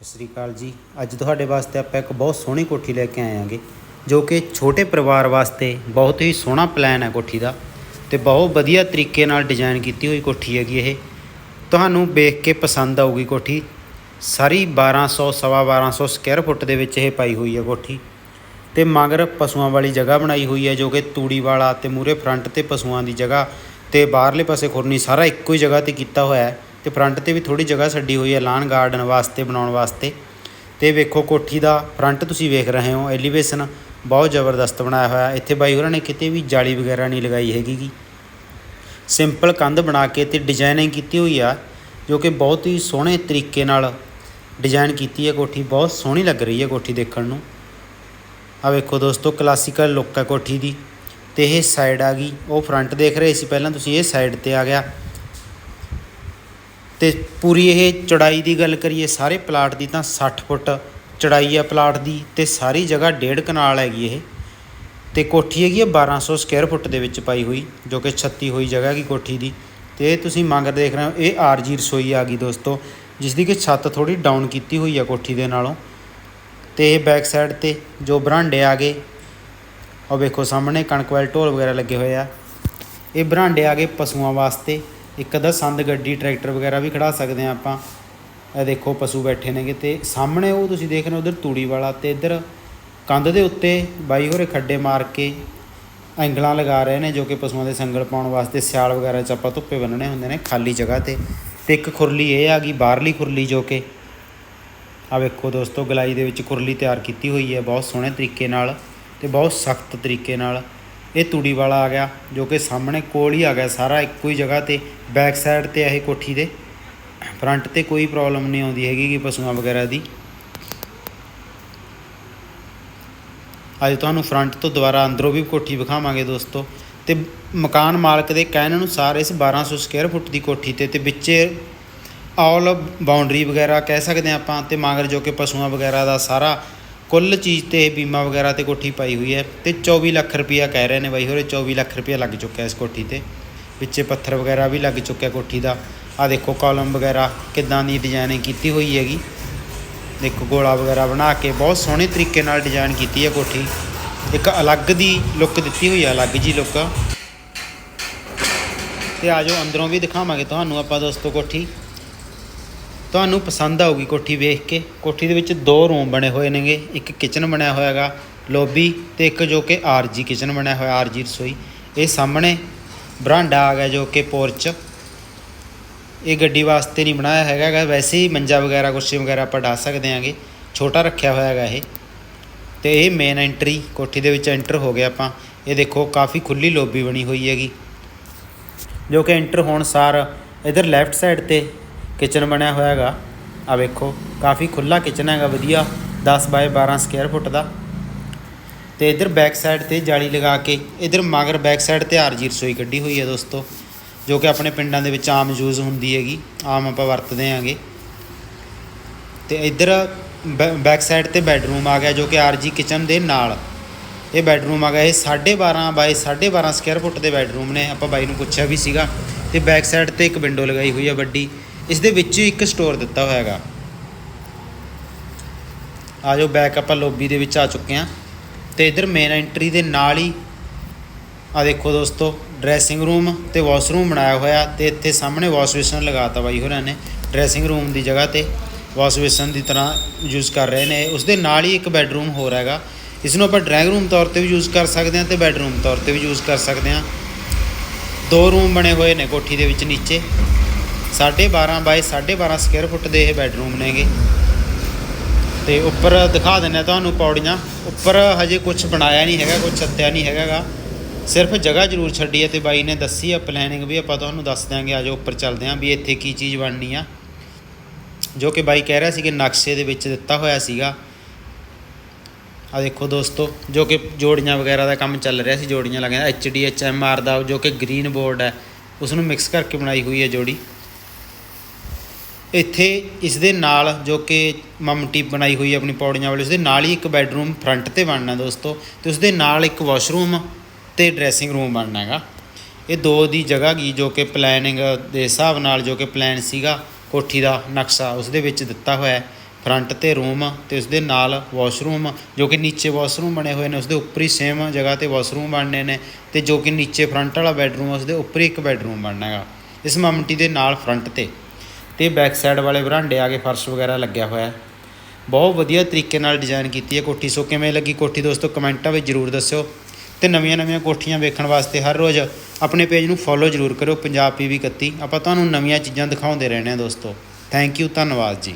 ਸਤਿ ਸ੍ਰੀ ਅਕਾਲ ਜੀ। ਅੱਜ ਤੁਹਾਡੇ ਵਾਸਤੇ ਆਪਾਂ ਇੱਕ ਬਹੁਤ ਸੋਹਣੀ ਕੋਠੀ ਲੈ ਕੇ ਆਏ ਆਂਗੇ ਜੋ ਕਿ ਛੋਟੇ ਪਰਿਵਾਰ ਵਾਸਤੇ ਬਹੁਤ ਹੀ ਸੋਹਣਾ ਪਲਾਨ ਹੈ ਕੋਠੀ ਦਾ ਤੇ ਬਹੁਤ ਵਧੀਆ ਤਰੀਕੇ ਨਾਲ ਡਿਜ਼ਾਈਨ ਕੀਤੀ ਹੋਈ ਕੋਠੀ ਹੈਗੀ ਇਹ। ਤੁਹਾਨੂੰ ਵੇਖ ਕੇ ਪਸੰਦ ਆਊਗੀ ਕੋਠੀ। ਸਾਰੀ 1200 ਸਵਾ 1200 ਸਕੁਅਰ ਫੁੱਟ ਦੇ ਵਿੱਚ ਇਹ ਪਾਈ ਹੋਈ ਹੈ ਕੋਠੀ ਤੇ ਮਗਰ ਪਸ਼ੂਆਂ ਵਾਲੀ ਜਗ੍ਹਾ ਬਣਾਈ ਹੋਈ ਹੈ, ਜੋ ਕਿ ਤੂੜੀ ਵਾਲਾ ਤੇ ਮੂਰੇ ਫਰੰਟ ਤੇ ਪਸ਼ੂਆਂ ਦੀ ਜਗ੍ਹਾ ਤੇ ਬਾਹਰਲੇ ਪਾਸੇ ਖੁਰਨੀ ਸਾਰਾ ਇੱਕੋ ਹੀ ਜਗ੍ਹਾ ਤੇ ਕੀਤਾ ਹੋਇਆ ਹੈ। ਤੇ ਫਰੰਟ ਤੇ ਵੀ ਥੋੜੀ ਜਗ੍ਹਾ ਛੱਡੀ ਹੋਈ ਹੈ ਲਾਨ ਗਾਰਡਨ ਵਾਸਤੇ, ਬਣਾਉਣ ਵਾਸਤੇ। ਤੇ ਵੇਖੋ ਕੋਠੀ ਦਾ ਫਰੰਟ ਤੁਸੀਂ ਵੇਖ ਰਹੇ ਹੋ ਐਲੀਵੇਸ਼ਨ ਬਹੁਤ ਜ਼ਬਰਦਸਤ ਬਣਾਇਆ ਹੋਇਆ। ਇੱਥੇ ਬਾਈ ਹੋਰਾਂ ਨੇ ਕਿਤੇ ਵੀ ਜਾਲੀ ਵਗੈਰਾ ਨਹੀਂ ਲਗਾਈ ਹੈਗੀ ਗੀ। ਸਿੰਪਲ ਕੰਧ ਬਣਾ ਕੇ ਤੇ ਡਿਜ਼ਾਈਨਿੰਗ ਕੀਤੀ ਹੋਈ ਆ, ਜੋ ਕਿ ਬਹੁਤ ਹੀ ਸੋਹਣੇ ਤਰੀਕੇ ਨਾਲ ਡਿਜ਼ਾਈਨ ਕੀਤੀ ਹੈ ਕੋਠੀ। ਬਹੁਤ ਸੋਹਣੀ ਲੱਗ ਰਹੀ ਹੈ ਕੋਠੀ ਦੇਖਣ ਨੂੰ। ਆ ਵੇਖੋ ਦੋਸਤੋ ਕਲਾਸੀਕਲ ਲੁੱਕ ਹੈ ਕੋਠੀ ਦੀ। ਤੇ ਇਹ ਸਾਈਡ ਆ ਗਈ। ਉਹ ਫਰੰਟ ਦੇਖ ਰਹੇ ਸੀ ਪਹਿਲਾਂ, ਤੁਸੀਂ ਇਹ ਸਾਈਡ ਤੇ ਆ ਗਿਆ। ਤੇ ਪੂਰੀ ਇਹ ਚੜਾਈ ਦੀ ਗੱਲ ਕਰੀਏ, ਸਾਰੇ ਪਲਾਟ ਦੀ ਤਾਂ 60 ਫੁੱਟ ਚੜਾਈ ਆ ਪਲਾਟ ਦੀ ਤੇ ਸਾਰੀ ਜਗ੍ਹਾ ਡੇਢ ਕਨਾਲ ਹੈਗੀ ਇਹ। ਤੇ ਕੋਠੀ ਹੈਗੀ ਹੈ 1200 ਸਕੁਅਰ ਫੁੱਟ ਦੇ ਵਿੱਚ ਪਾਈ ਹੋਈ, ਜੋ ਕਿ 36 ਹੋਈ ਜਗ੍ਹਾ ਹੈਗੀ ਕੋਠੀ ਦੀ। ਤੇ ਇਹ ਤੁਸੀਂ ਮੰਗ ਦੇਖ ਰਹੇ ਹੋ, ਇਹ ਆਰਜੀ ਰਸੋਈ ਆ ਗਈ ਦੋਸਤੋ ਜਿਸ ਦੀ ਕਿ ਛੱਤ ਥੋੜੀ ਡਾਊਨ ਕੀਤੀ ਹੋਈ ਆ ਕੋਠੀ ਦੇ ਨਾਲੋਂ। ਤੇ ਇਹ ਬੈਕ ਸਾਈਡ ਤੇ ਜੋ ਬਰਾਂਡੇ ਆ ਗਏ, ਉਹ ਵੇਖੋ ਸਾਹਮਣੇ ਕਣਕ ਵਾਲੇ ਢੋਲ ਵਗੈਰਾ ਲੱਗੇ ਹੋਏ ਆ। ਇਹ ਬਰਾਂਡੇ ਆ ਗਏ ਪਸ਼ੂਆਂ ਵਾਸਤੇ। ਇੱਕ ਅੱਧਾ ਸੰਦ ਗੱਡੀ, ਟਰੈਕਟਰ ਵਗੈਰਾ ਵੀ ਖੜਾ ਸਕਦੇ ਆ ਆਪਾਂ। ਇਹ ਦੇਖੋ ਪਸ਼ੂ ਬੈਠੇ ਨੇਗੇ ਤੇ ਸਾਹਮਣੇ ਉਹ ਤੁਸੀਂ ਦੇਖ ਰਹੇ ਹੋ ਉਧਰ ਤੂੜੀ ਵਾਲਾ ਤੇ ਇੱਧਰ ਕੰਧ ਦੇ ਉੱਤੇ ਬਾਈ ਹੋਰੇ ਖੱਡੇ ਮਾਰ ਕੇ ਐਂਗਲਾਂ ਲਗਾ ਰਹੇ ਨੇ ਜੋ ਕਿ ਪਸ਼ੂਆਂ ਦੇ ਸੰਗਲ ਪਾਉਣ ਵਾਸਤੇ ਸਿਆਲ ਵਗੈਰਾ ਚ ਆਪਾਂ ਧੁੱਪੇ ਬੰਨਣੇ ਹੁੰਦੇ ਨੇ ਖਾਲੀ ਜਗ੍ਹਾ ਤੇ। ਤੇ ਇੱਕ ਖੁਰਲੀ ਇਹ ਆ ਗਈ ਬਾਹਰਲੀ ਖੁਰਲੀ ਜੋ ਕਿ ਆ ਵੇਖੋ ਦੋਸਤੋ, ਗਲਾਈ ਦੇ ਵਿੱਚ ਖੁਰਲੀ ਤਿਆਰ ਕੀਤੀ ਹੋਈ ਹੈ, ਬਹੁਤ ਸੋਹਣੇ ਤਰੀਕੇ ਨਾਲ ਤੇ ਬਹੁਤ ਸਖਤ ਤਰੀਕੇ ਨਾਲ। ਇਹ ਤੂੜੀ ਵਾਲਾ ਆ ਗਿਆ, ਜੋ ਕਿ ਸਾਹਮਣੇ ਕੋਲ ਹੀ ਆ ਗਿਆ ਸਾਰਾ, ਇੱਕੋ ਹੀ ਜਗ੍ਹਾ ਤੇ ਬੈਕ ਸਾਈਡ ਤੇ ਇਹ ਕੋਠੀ ਦੇ। ਫਰੰਟ ਤੇ ਕੋਈ ਪ੍ਰੋਬਲਮ ਨਹੀਂ ਆਉਂਦੀ ਹੈਗੀ ਕਿ ਪਸ਼ੂਆਂ ਵਗੈਰਾ ਦੀ। ਅੱਜ ਤੁਹਾਨੂੰ ਫਰੰਟ ਤੋਂ ਦੁਬਾਰਾ ਅੰਦਰੋਂ ਵੀ ਕੋਠੀ ਵਿਖਾਵਾਂਗੇ ਦੋਸਤੋ। ਤੇ ਮਕਾਨ ਮਾਲਕ ਦੇ ਕਹਿਣ ਅਨੁਸਾਰ ਇਸ 1200 ਸਕੁਅਰ ਫੁੱਟ ਦੀ ਕੋਠੀ ਤੇ ਤੇ ਵਿੱਚ ਆਲ ਬਾਉਂਡਰੀ ਵਗੈਰਾ ਕਹਿ ਸਕਦੇ ਹਾਂ ਆਪਾਂ, ਤੇ ਮਗਰ ਜੋ ਕਿ ਪਸ਼ੂਆਂ ਵਗੈਰਾ ਦਾ ਸਾਰਾ ਕੁੱਲ ਚੀਜ਼ ਤੇ ਇਹ ਬੀਮਾ ਵਗੈਰਾ ਤੇ ਕੋਠੀ ਪਾਈ ਹੋਈ ਹੈ ਤੇ 24 ਲੱਖ ਰੁਪਇਆ ਕਹਿ ਰਹੇ ਨੇ ਬਾਈ ਹੋਰੇ 24 ਲੱਖ ਰੁਪਇਆ ਲੱਗ ਚੁੱਕਿਆ ਇਸ ਕੋਠੀ ਤੇ। ਵਿੱਚੇ ਪੱਥਰ ਵਗੈਰਾ ਵੀ ਲੱਗ ਚੁੱਕਿਆ ਕੋਠੀ ਦਾ। ਆ ਦੇਖੋ ਕਾਲਮ ਵਗੈਰਾ ਕਿੱਦਾਂ ਦੀ ਡਿਜ਼ਾਈਨਿੰਗ ਕੀਤੀ ਹੋਈ ਹੈਗੀ। ਦੇਖੋ ਗੋਲਾ ਵਗੈਰਾ ਬਣਾ ਕੇ ਬਹੁਤ ਸੋਹਣੇ ਤਰੀਕੇ ਨਾਲ ਡਿਜ਼ਾਈਨ ਕੀਤੀ ਹੈ ਕੋਠੀ। ਇੱਕ ਅਲੱਗ ਦੀ ਲੁੱਕ ਦਿੱਤੀ ਹੋਈ ਹੈ ਅਲੱਗ ਜੀ ਲੁੱਕ ਤੇ ਆਜੋ ਅੰਦਰੋਂ ਵੀ ਦਿਖਾਵਾਂਗੇ ਤੁਹਾਨੂੰ ਆਪਾਂ ਦੋਸਤੋ ਕੋਠੀ। ਤੁਹਾਨੂੰ ਪਸੰਦ ਆਊਗੀ ਕੋਠੀ ਵੇਖ ਕੇ। ਕੋਠੀ ਦੇ ਵਿੱਚ ਦੋ ਰੂਮ ਬਣੇ ਹੋਏ ਨੇਗੇ। ਇੱਕ ਕਿਚਨ ਬਣਿਆ ਹੋਇਆ ਹੈਗਾ, ਲੋਬੀ ਤੇ ਇੱਕ ਜੋ ਕਿ ਆਰਜੀ ਕਿਚਨ ਬਣਿਆ ਹੋਇਆ ਆਰਜੀ ਰਸੋਈ। ਇਹ ਸਾਹਮਣੇ ਬਰਾਂਡਾ ਆ ਗਿਆ ਜੋ ਕਿ ਪੋਰਚ ਇਹ ਗੱਡੀ ਵਾਸਤੇ ਨਹੀਂ ਬਣਾਇਆ ਹੈਗਾ ਵੈਸੇ ਹੀ ਮੰਜਾ ਵਗੈਰਾ, ਕੁਰਸੀ ਵਗੈਰਾ ਆਪਾਂ ਢਾ ਸਕਦੇ ਆਂਗੇ ਛੋਟਾ ਰੱਖਿਆ ਹੋਇਆ ਹੈਗਾ ਇਹ। ਤੇ ਇਹ ਮੇਨ ਐਂਟਰੀ ਕੋਠੀ ਦੇ ਵਿੱਚ ਐਂਟਰ ਹੋ ਗਿਆ ਆਪਾਂ। ਇਹ ਦੇਖੋ, ਕਾਫੀ ਖੁੱਲੀ ਲੋਬੀ ਬਣੀ ਹੋਈ ਹੈਗੀ। ਜੋ ਕਿ ਐਂਟਰ ਹੋਣ ਸਾਰ ਇਧਰ ਲੈਫਟ ਸਾਈਡ ਤੇ ਕਿਚਨ ਬਣਿਆ ਹੋਇਆ ਹੈਗਾ। ਆ ਵੇਖੋ, ਕਾਫੀ ਖੁੱਲਾ ਕਿਚਨ ਹੈਗਾ, ਵਧੀਆ। 10 ਬਾਏ 12 ਸਕੁਅਰ ਫੁੱਟ ਦਾ। ਤੇ ਇਧਰ ਬੈਕ ਸਾਈਡ ਤੇ ਜਾਲੀ ਲਗਾ ਕੇ, ਇਧਰ ਮਗਰ ਬੈਕ ਸਾਈਡ ਤੇ ਆਰਜੀ ਰਸੋਈ ਕੱਢੀ ਹੋਈ ਹੈ ਦੋਸਤੋ, ਜੋ ਕਿ ਆਪਣੇ ਪਿੰਡਾਂ ਦੇ ਵਿੱਚ ਆਮ ਯੂਜ਼ ਹੁੰਦੀ ਹੈਗੀ, ਆਮ ਆਪਾਂ ਵਰਤਦੇ ਆਂਗੇ ਤੇ ਇਧਰ ਬੈਕ ਸਾਈਡ ਤੇ ਬੈੱਡਰੂਮ ਆ ਗਿਆ, ਜੋ ਕਿ ਆਰਜੀ ਕਿਚਨ ਦੇ ਨਾਲ। ਇਹ ਬੈੱਡਰੂਮ ਆ ਗਿਆ, ਇਹ 12.5 ਬਾਈ 12.5 ਸਕੁਅਰ ਫੁੱਟ ਦੇ ਬੈੱਡਰੂਮ ਨੇ। ਆਪਾਂ ਬਾਈ ਨੂੰ ਪੁੱਛਿਆ ਵੀ ਸੀਗਾ। ਤੇ ਬੈਕ ਸਾਈਡ ਤੇ ਇੱਕ ਵਿੰਡੋ ਲਗਾਈ ਹੋਈ ਹੈ ਵੱਡੀ। ਇਸ ਦੇ ਵਿੱਚ ਹੀ ਇੱਕ ਸਟੋਰ ਦਿੱਤਾ ਹੋਇਆ ਹੈਗਾ ਆ ਜਾਓ ਬੈਕ ਆਪਾਂ ਲੌਬੀ ਦੇ ਵਿੱਚ ਆ ਚੁੱਕੇ ਹਾਂ। ਤੇ ਇਧਰ ਮੇਨ ਐਂਟਰੀ ਦੇ ਨਾਲ ਹੀ ਆ ਦੇਖੋ ਦੋਸਤੋ ਡਰੈਸਿੰਗ ਰੂਮ ਤੇ ਵਾਸ਼ਰੂਮ ਬਣਾਇਆ ਹੋਇਆ ਤੇ ਇੱਥੇ ਸਾਹਮਣੇ ਵਾਸ਼ ਬੇਸਨ ਲਗਾਤਾ ਬਾਈ ਹੋਰਾਂ ਨੇ ਡਰੈਸਿੰਗ ਰੂਮ ਦੀ ਜਗ੍ਹਾ ਤੇ। ਵਾਸ਼ ਬੇਸਨ ਦੀ ਤਰ੍ਹਾਂ ਯੂਜ਼ ਕਰ ਰਹੇ ਨੇ। ਉਸ ਦੇ ਨਾਲ ਹੀ ਇੱਕ ਬੈੱਡਰੂਮ ਹੋਰ ਹੈਗਾ। ਇਸ ਨੂੰ ਆਪਾਂ ਡਰਾਇੰਗ ਰੂਮ ਤੌਰ ਤੇ ਵੀ ਯੂਜ਼ ਕਰ ਸਕਦੇ ਹਾਂ ਤੇ ਬੈੱਡਰੂਮ ਤੌਰ ਤੇ ਵੀ ਯੂਜ਼ ਕਰ ਸਕਦੇ ਹਾਂ। ਦੋ ਰੂਮ ਬਣੇ ਹੋਏ ਨੇ ਕੋਠੀ ਦੇ ਵਿੱਚ ਨੀਚੇ। 12.5 ਬਾਈ 12.5 ਸਕੁਅਰ ਫੁੱਟ ਦੇ ਇਹ ਬੈੱਡਰੂਮ ਨੇਗੇ। ਤੇ ਉੱਪਰ ਦਿਖਾ ਦਿੰਨੇ ਤੁਹਾਨੂੰ ਪੌੜੀਆਂ। ਉੱਪਰ ਹਜੇ ਕੁਝ ਬਣਾਇਆ ਨਹੀਂ ਹੈਗਾ ਕੁਝ ਛੱਤਿਆ ਨਹੀਂ ਹੈਗਾਗਾ ਸਿਰਫ ਜਗ੍ਹਾ ਜ਼ਰੂਰ ਛੱਡੀ ਹੈ ਤੇ ਬਾਈ ਨੇ ਦੱਸੀ ਆ ਪਲੈਨਿੰਗ ਵੀ, ਆਪਾਂ ਤੁਹਾਨੂੰ ਦੱਸ ਦਿਆਂਗੇ ਆਜੋ ਉੱਪਰ ਚੱਲਦੇ ਆਂ ਵੀ ਇੱਥੇ ਕੀ ਚੀਜ਼ ਬਣਨੀ ਆ। ਜੋ ਕਿ ਬਾਈ ਕਹਿ ਰਿਹਾ ਸੀ ਕਿ ਨਕਸ਼ੇ ਦੇ ਵਿੱਚ ਦਿੱਤਾ ਹੋਇਆ ਸੀਗਾ। ਆ ਦੇਖੋ ਦੋਸਤੋ, ਜੋ ਕਿ ਜੋੜੀਆਂ ਵਗੈਰਾ ਦਾ ਕੰਮ ਚੱਲ ਰਿਹਾ ਸੀ, ਜੋੜੀਆਂ ਲੱਗੀਆਂ H D H M R ਦਾ, ਜੋ ਕਿ ਗ੍ਰੀਨ ਬੋਰਡ ਹੈ ਉਸ ਨੂੰ ਮਿਕਸ ਕਰਕੇ ਬਣਾਈ ਹੋਈ ਹੈ ਜੋੜੀ। ਇੱਥੇ ਇਸ ਦੇ ਨਾਲ ਜੋ ਕਿ ਮਮਟੀ ਬਣਾਈ ਹੋਈ ਆਪਣੀ ਪੌੜੀਆਂ ਵਾਲੀ ਉਸ ਦੇ ਨਾਲ ਹੀ ਇੱਕ ਬੈੱਡਰੂਮ ਫਰੰਟ ਤੇ ਬਣਨਾ ਦੋਸਤੋ ਤੇ ਉਸ ਦੇ ਨਾਲ ਇੱਕ ਵਾਸ਼ਰੂਮ ਤੇ ਡਰੈਸਿੰਗ ਰੂਮ ਬਣਨਾ ਹੈਗਾ। ਇਹ ਦੋ ਦੀ ਜਗ੍ਹਾ ਗਈ ਜੋ ਕਿ ਪਲੈਨਿੰਗ ਦੇ ਹਿਸਾਬ ਨਾਲ ਜੋ ਕਿ ਪਲਾਨ ਸੀਗਾ, ਕੋਠੀ ਦਾ ਨਕਸ਼ਾ ਉਸ ਦੇ ਵਿੱਚ ਦਿੱਤਾ ਹੋਇਆ ਹੈ। ਫਰੰਟ ਤੇ ਰੂਮ ਤੇ ਉਸ ਦੇ ਨਾਲ ਵਾਸ਼ਰੂਮ ਜੋ ਕਿ ਨੀਚੇ ਵਾਸ਼ਰੂਮ ਬਣੇ ਹੋਏ ਨੇ ਉਸ ਦੇ ਉੱਪਰ ਹੀ ਸੇਮ ਜਗ੍ਹਾ ਤੇ ਵਾਸ਼ਰੂਮ ਬਣਨੇ ਨੇ ਤੇ ਜੋ ਕਿ ਨੀਚੇ ਫਰੰਟ ਵਾਲਾ ਬੈੱਡਰੂਮ ਉਸ ਦੇ ਉੱਪਰ ਹੀ ਇੱਕ ਬੈੱਡਰੂਮ ਬਣਨਾ ਹੈਗਾ। ਇਸ ਮਮਟੀ ਦੇ ਨਾਲ ਫਰੰਟ ਤੇ ਤੇ ਬੈਕ ਸਾਈਡ ਵਾਲੇ ਵਰਾਂਡੇ ਆ ਕੇ ਫਰਸ਼ ਵਗੈਰਾ ਲੱਗਿਆ ਹੋਇਆ ਬਹੁਤ ਵਧੀਆ ਤਰੀਕੇ ਨਾਲ ਡਿਜ਼ਾਈਨ ਕੀਤੀ ਹੈ ਕੋਠੀ। ਸੋ ਕਿਵੇਂ ਲੱਗੀ ਕੋਠੀ ਦੋਸਤੋ, ਕਮੈਂਟਾਂ ਵਿੱਚ ਜਰੂਰ ਦੱਸਿਓ ਤੇ ਨਵੀਆਂ-ਨਵੀਆਂ ਕੋਠੀਆਂ ਵੇਖਣ ਵਾਸਤੇ ਹਰ ਰੋਜ਼ ਆਪਣੇ ਪੇਜ ਨੂੰ ਫੋਲੋ ਜਰੂਰ ਕਰੋ ਪੰਜਾਬ ਪੀਵੀ 31 ਆਪਾਂ ਤੁਹਾਨੂੰ ਨਵੀਆਂ ਚੀਜ਼ਾਂ ਦਿਖਾਉਂਦੇ ਰਹਿੰਦੇ ਹਾਂ ਦੋਸਤੋ। ਥੈਂਕ ਯੂ ਧੰਨਵਾਦ ਜੀ।